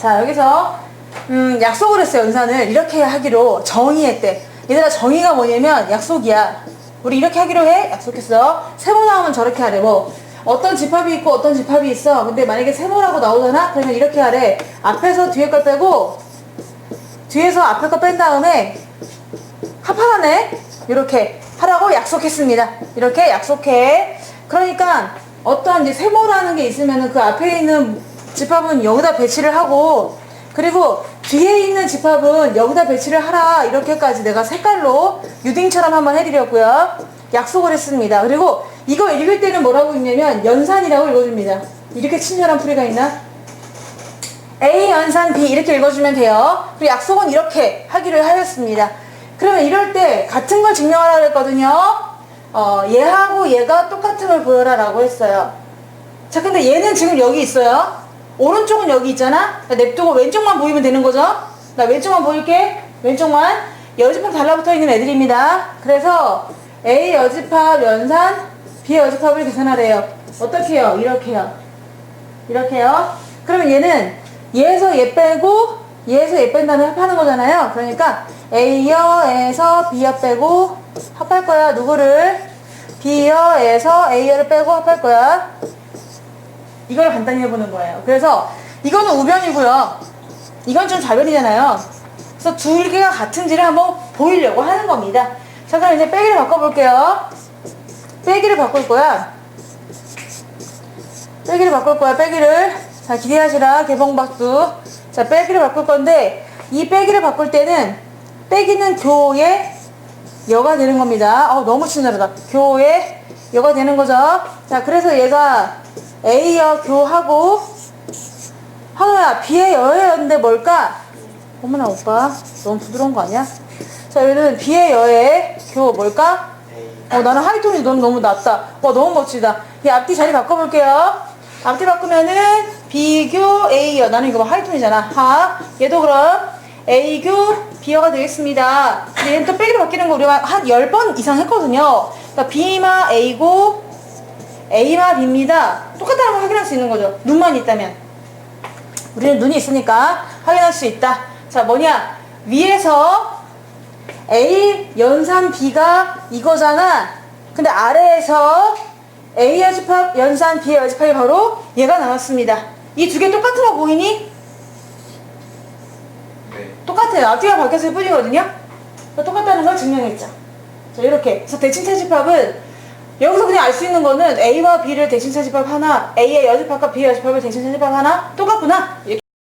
자, 여기서, 음, 약속을 했어요, 연산을. 이렇게 하기로 정의했대. 얘들아, 정의가 뭐냐면 약속이야. 우리 이렇게 하기로 해? 약속했어. 세모 나오면 저렇게 하래. 뭐, 어떤 집합이 있고 어떤 집합이 있어. 근데 만약에 세모라고 나오잖아? 그러면 이렇게 하래. 앞에서 뒤에 걸 빼고, 뒤에서 앞에 거 뺀 다음에, 합하네? 이렇게 하라고 약속했습니다. 이렇게 약속해. 그러니까 어떠한 이제 세모라는 게 있으면은 그 앞에 있는 집합은 여기다 배치를 하고 그리고 뒤에 있는 집합은 여기다 배치를 하라. 이렇게까지 내가 색깔로 유딩처럼 한번 해드렸고요. 약속을 했습니다. 그리고 이거 읽을 때는 뭐라고 읽냐면 연산이라고 읽어줍니다. 이렇게 친절한 풀이가 있나? A 연산 B 이렇게 읽어주면 돼요. 그리고 약속은 이렇게 하기로 하였습니다. 그러면 이럴 때 같은 걸 증명하라고 했거든요. 어, 얘하고 얘가 똑같음을 보여라 라고 했어요. 자, 근데 얘는 지금 여기 있어요. 오른쪽은 여기 있잖아. 나 냅두고 왼쪽만 보이면 되는 거죠? 나 왼쪽만 보일게. 왼쪽만. 여집합 달라붙어 있는 애들입니다. 그래서 A 여집합 연산, B 여집합을 계산하래요. 어떻게 해요? 이렇게 해요. 이렇게요. 그러면 얘는 얘에서 얘 빼고 얘에서 얘 뺀 다음에 합하는 거잖아요. 그러니까 A여에서 B여 빼고 합할 거야. 누구를? B여에서 A여를 빼고 합할 거야. 이걸 간단히 해보는 거예요. 그래서 이거는 우변이고요. 이건 좀 좌변이잖아요. 그래서 둘 개가 같은지를 한번 보이려고 하는 겁니다. 자, 그럼 이제 빼기를 바꿔볼게요. 빼기를 바꿀 거야. 빼기를 바꿀 거야, 빼기를. 자, 기대하시라, 개봉박수. 자, 빼기를 바꿀 건데, 이 빼기를 바꿀 때는, 빼기는 교의 여가 되는 겁니다. 어, 너무 친절하다. 교의 여가 되는 거죠. 자, 그래서 얘가 A여 교하고, 한우야, B의 여였는데 뭘까? 어머나, 오빠. 너무 부드러운 거 아니야? 자, 얘는 B의 여의 교 뭘까? 어, 나는 하이톤이 너무 너무 낮다. 와, 너무 멋지다. 이 앞뒤 자리 바꿔볼게요. 앞뒤 바꾸면은 B교 A여. 나는 이거 봐, 하이톤이잖아. 하. 얘도 그럼 A교 B여가 되겠습니다. 얘는 또 빼기로 바뀌는 거 우리가 한 10번 이상 했거든요. 그러니까 B마 A고 A마 B입니다. 똑같다는 걸 확인할 수 있는 거죠. 눈만 있다면. 우리는 눈이 있으니까 확인할 수 있다. 자, 뭐냐. 위에서 A 연산 B가 이거잖아. 근데 아래에서 A 여집합 연산 B 여집합이 바로 얘가 나왔습니다. 이 두 개 똑같은 거 보이니? 네. 똑같아요. 앞뒤가 바뀌었을 뿐이거든요. 똑같다는 걸 증명했죠. 자, 이렇게. 그래서 대칭 차 집합은 여기서 그냥 알 수 있는 거는 A와 B를 대칭 차 집합 하나, A의 여집합과 B의 여집합을 대칭 차 집합 하나 똑같구나. 이렇게.